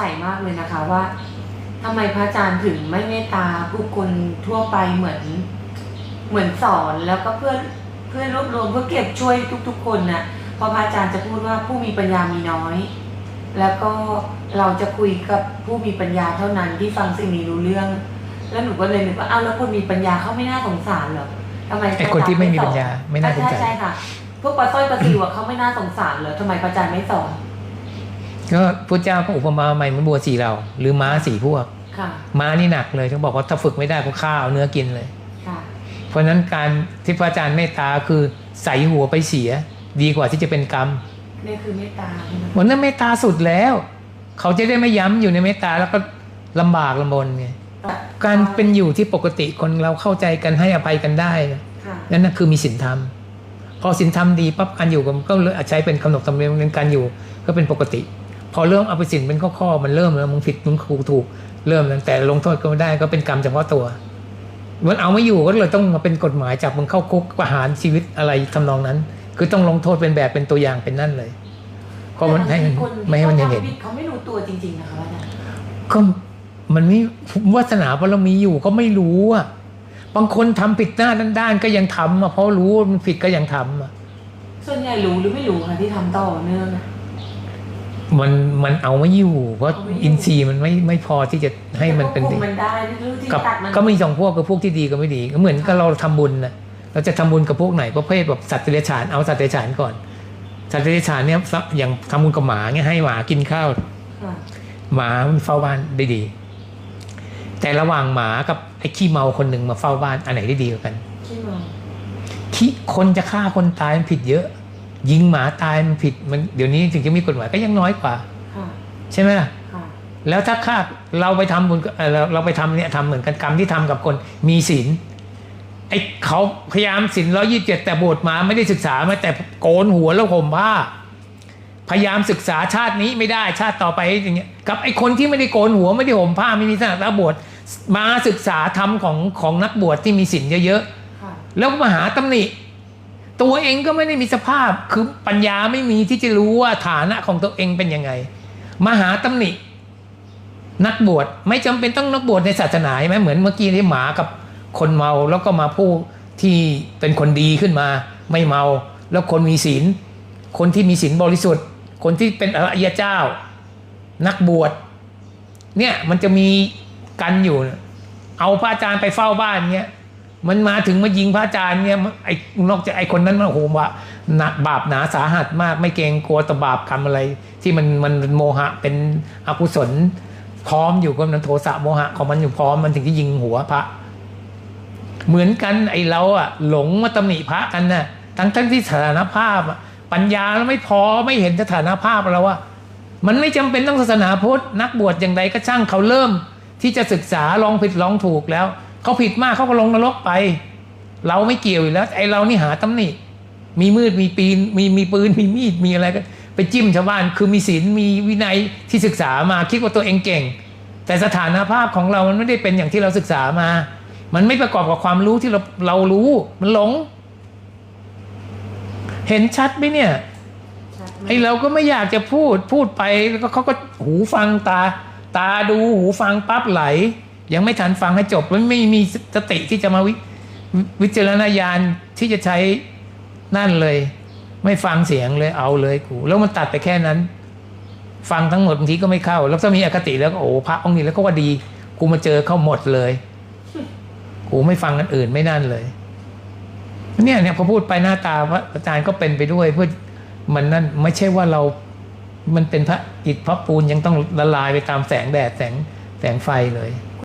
สัยมากเลยนะคะว่าทำไมพระอาจารย์ถึงไม่เมตตาผู้คนทั่วไปเหมือน เหมือนสอนแล้วก็เพื่อนเพื่อนรวบรวมเพื่อเก็บช่วยทุก ๆ คนนะเพราะพระอาจารย์จะพูดว่าผู้มีปัญญามีน้อย แล้วก็เราจะคุยกับผู้มีปัญญาเท่านั้นที่ฟังสิ่งนี้รู้เรื่อง แล้วหนูก็เลยนึกว่าอ้าวแล้วคนมีปัญญาเขาไม่น่าสงสารเหรอทำไมไอ้คนที่ไม่มีปัญญาไม่น่าสงใช่สารใช่ค่ะพวกปลาสร้อยปลาซิวอะเขาไม่น่าสงสารเหรอทำไมพระอาจารย์ไม่สอน ก็พระเจ้าก็อุปมาใหม่เหมือนบัวสีเรา หรือม้าสีพวกค่ะม้านี่หนักเลยเขาบอกว่าถ้าฝึกไม่ได้ก็ฆ่าเอาเนื้อกินเลยค่ะเพราะฉะนั้นการที่พระอาจารย์เมตตาคือใส่หัวไปเสีย ดีกว่าที่จะเป็นกรรมนี่คือเมตตาใช่ไหมวันนั้นเมตตาสุดแล้ว เขาจะได้ไม่ย้ำอยู่ในเมตตาแล้วก็ลำบากลำบนไงการเป็นอยู่ที่ปกติคนเราเข้าใจกันให้อภัยกันได้นะค่ะนั่นนะคือมีศีลธรรม พอศีลธรรมดีปั๊บการอยู่กันก็เลยใช้เป็นกำหนดธรรมเนียมในการอยู่ก็เป็นปกติ พอเริ่มเอาไปศีลเป็นข้อๆมันเริ่มแล้วมึงผิดมึงถูกถูกเริ่มแล้วแต่ลงโทษก็ไม่ได้ก็เป็นกรรมเฉพาะตัว มันเอาไม่อยู่ก็เลยต้องมาเป็นกฎหมายจับมึงเข้าคุกประหารชีวิตอะไรทำนองนั้น คือต้องลงโทษเป็นแบบเป็นตัวอย่างเป็นนั่นเลยก็มันให้มันแต่บางทีคนไม่ให้มันที่เห็นขาทำผิดเขาไม่รู้ตัวจริงๆนะคะว่าอาจารย์ก็มันไม่วาสนาบารมีอยู่ก็ไม่รู้อะบางคนทำผิดหน้าด้านๆก็ยังทำอะเพราะรู้ว่ามันผิดก็ยังทำอะส่วนใหญ่รู้หรือไม่รู้คะที่ทำต่อเนื่องอะ มันมันเอาไม่อยู่ เพราะเอาไม่อยู่อินทรีย์มันไม่ไม่พอที่จะให้มันเป็นแต่ดีควบคุมันได้ไม่รู้ที่กับตัดมันก็มีสองพวกกับพวกที่ดีกับไม่ดี ก็เหมือนกับเราทำบุญนะเราจะทำบุญกับพวกไหนประเภทแบบสัตว์เดรัจฉานเอาสัตว์เดรัจฉานก่อนสัตว์เดรัจฉานเนี่ยอย่างทำบุญกับหมาเนี่ยให้หมากินข้าวค่ะหมามันเฝ้าบ้านได้ดี แต่ระหว่างหมากับไอ้ขี้เมาคนหนึ่งมาเฝ้าบ้านอันไหนได้ดีกว่ากันขี้เมาขี้คนจะฆ่าคนตายมันผิดเยอะ ยิงหมาตายมันผิดมันเดี๋ยวนี้ถึงจะมีกฎหมายก็ยังน้อยกว่าค่ะใช่ไหมล่ะค่ะแล้วถ้าฆ่าเราไปทำบุญเอ่อเราเราไปทำเนี่ยทำเหมือนกันกรรมที่ทำกับคนมีศีลไอ้เขาพยายามศีลร้อยี่สิบเจ็ดแต่บวชมาไม่ได้ศึกษามาแต่โกนหัวแล้วห่มผ้า พยายามศึกษาชาตินี้ไม่ได้ชาติต่อไปอย่างเงี้ยกับไอ้คนที่ไม่ได้โกนหัวไม่ได้ห่มผ้าไม่มีศาสนาบวชมาศึกษาธรรมของของนักบวชที่มีศีลเยอะค่ะๆแล้วมาหาตำหนิ ตัวเองก็ไม่ได้มีสภาพคือปัญญาไม่มีที่จะรู้ว่าฐานะของตัวเองเป็นยังไงมาหาตำหนิ นักบวชไม่จำเป็นต้องนักบวชในศาสนาใช่ไหมเหมือนเมื่อกี้ที่หมากับคนเมาแล้วก็มาผู้ที่เป็นคนดีขึ้นมา ไม่เมา แล้วคนมีศีล คนที่มีศีลบริสุทธิ์ คนที่เป็นอริยเจ้า นักบวชเนี่ยมันจะมีกันอยู่ เอาพระอาจารย์ไปเฝ้าบ้านเนี่ย มันมาถึงมายิงพระอาจารย์เนี่ยไอ้นอกจากไอ้คนนั้นมันโอ้โหว่าหนักบาปหนาสาหัสมาก ไม่เกรงกลัวตบาปกรรมอะไร ที่มันมันโมหะเป็นอกุศลพร้อมอยู่ก็มันโทสะโมหะของมันอยู่พร้อมมันถึงจะยิงหัวพระ เหมือนกันไอ้เราอะหลงมาตำหนิพระกันน่ะทั้งทั้งที่สถานภาพปัญญาเราไม่พอไม่เห็นสถานภาพเราว่า มันไม่จำเป็นต้องศาสนาพุทธนักบวชอย่างใดก็ช่างเขาเริ่ม ที่จะศึกษาลองผิดลองถูกแล้ว เขาผิดมากเขาก็ลงนรกไป เราไม่เกี่ยวอยู่แล้ว ไอ้เรานี่หาตำหนิมีมืดมีปีนมีมีปืนมีมีดมีอะไรก็ไปจิ้มชาวบ้าน คือมีศีลมีวินัยที่ศึกษามาคิดว่าตัวเองเก่ง แต่สถานภาพของเรามันไม่ได้เป็นอย่างที่เราศึกษามา มันไม่ประกอบกับความรู้ที่เราเรารู้มันหลง เห็นชัดไหมเนี่ยชัดไหมไอเราก็ไม่อยากจะพูดพูดไปแล้วก็เขาก็หูฟังตา ตาดูหูฟังปั๊บไหล ยังไม่ทันฟังให้จบมันไม่มีสติที่จะมาวิวิจารณญาณที่จะใช้นั่นเลย ไม่ฟังเสียงเลยเอาเลยกู แล้วมันตัดไปแค่นั้น ฟังทั้งหมดบางทีก็ไม่เข้า แล้วถ้ามีอคติแล้วก็โอ้พระองค์นี้แล้วก็ว่าดี กูมาเจอเข้าหมดเลย กูไม่ฟังกันอื่นไม่นั่นเลยเนี่ยเนี่ยพอพูดไปหน้าตาพระอาจารย์ก็เป็นไปด้วย เพื่อมันนั่นไม่ใช่ว่าเรา มันเป็นพระอิฐพระปูนยังต้องละลายไปตามแสงแดดแสงแสงไฟเลย